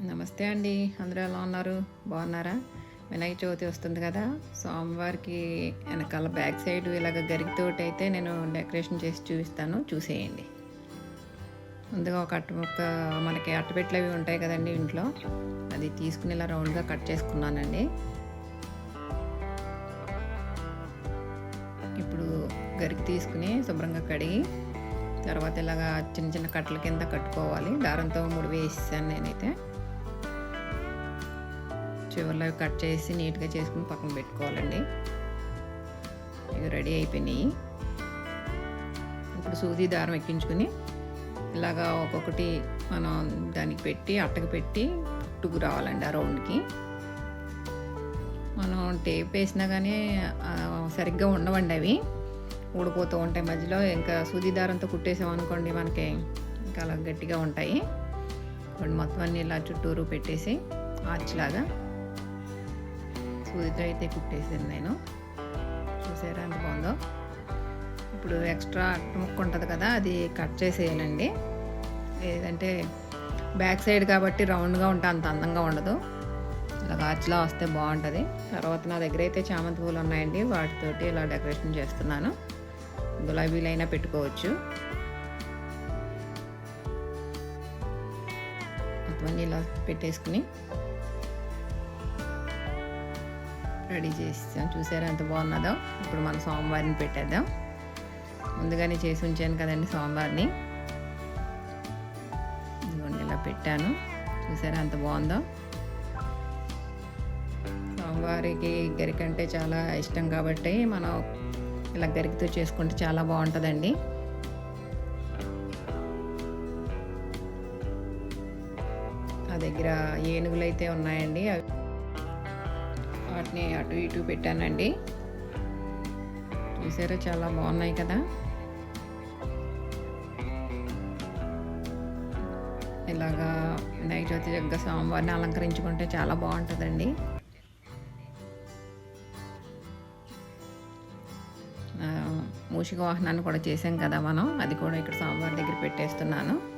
నమస్తే అండి. అందరూ ఎలా ఉన్నారు? బాగున్నారా? వినాయక చవితి వస్తుంది కదా. సోమవారికి వెనకాల బ్యాక్ సైడ్ ఇలాగ గరికతోటి అయితే నేను డెకరేషన్ చేసి చూపిస్తాను. చూసేయండి. ముందుగా ఒక అట్ట ఒక మనకి అట్టపెట్లు అవి ఉంటాయి కదండి ఇంట్లో. అది తీసుకుని ఇలా రౌండ్గా కట్ చేసుకున్నానండి. ఇప్పుడు గరికి తీసుకుని శుభ్రంగా కడిగి తర్వాత ఇలాగా చిన్న చిన్న కట్టల కింద కట్టుకోవాలి. దారంతో ముడి వేసేసాను నేను. చివరిలో కట్ చేసి నీట్గా చేసుకుని పక్కన పెట్టుకోవాలండి. ఇవి రెడీ అయిపోయినాయి. ఇప్పుడు సూది దారం ఎక్కించుకుని ఇలాగా ఒక్కొక్కటి మనం దానికి పెట్టి అట్టకు పెట్టి పుట్టుకు రావాలండి ఆ రౌండ్కి. మనం టేప్ వేసినా కానీ సరిగ్గా ఉండవండి అవి. ఊడిపోతూ ఉంటాయి మధ్యలో. ఇంకా సూది దారంతో కుట్టేసాం అనుకోండి మనకి ఇంకా అలా గట్టిగా ఉంటాయి. మొత్తం అన్ని ఇలా చుట్టూరు పెట్టేసి ఆర్చ్లాగా సూదితో అయితే కుట్టేసాను నేను. చూసారా ఎంత బాగుందో? ఇప్పుడు ఎక్స్ట్రా ముక్కు ఉంటుంది కదా అది కట్ చేసేయనండి. లేదంటే బ్యాక్ సైడ్ కాబట్టి రౌండ్గా ఉంటే అంత అందంగా ఉండదు. ఇలా ఆర్చ్లా వస్తే బాగుంటుంది. తర్వాత నా దగ్గర అయితే చామంతి పూలు ఉన్నాయండి వాటితోటి ఇలా డెకరేషన్ చేస్తున్నాను. గులాబీలైనా పెట్టుకోవచ్చు. మొత్తం ఇలా పెట్టేసుకుని రెడీ చేసాం చూసారా ఎంత బాగున్నదో? ఇప్పుడు మనం సోమవారిని పెట్టేద్దాం. ముందుగానే చేసి ఉంచాను కదండి సోమవారిని. ఇదిగోండి ఇలా పెట్టాను. చూసారా ఎంత బాగుందో? సోమవారికి గరిక అంటే చాలా ఇష్టం కాబట్టి మనం ఇలా గరికతో చేసుకుంటే చాలా బాగుంటుందండి. ఆ దగ్గర ఏనుగులు అయితే ఉన్నాయండి. అవి వాటిని అటు ఇటు పెట్టానండి. చూసారా చాలా బాగున్నాయి కదా. ఇలాగా వినాయక చవితి యొక్క స్వామివారిని అలంకరించుకుంటే చాలా బాగుంటుందండి. మూషిక వాహనాన్ని కూడా చేసాం కదా మనం. అది కూడా ఇక్కడ స్వామివారి దగ్గర పెట్టేస్తున్నాను.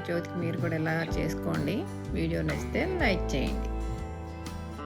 వినాయక చవితికి మీరు కూడా ఇలా చేసుకోండి. వీడియో నచ్చితే లైక్ చేయండి.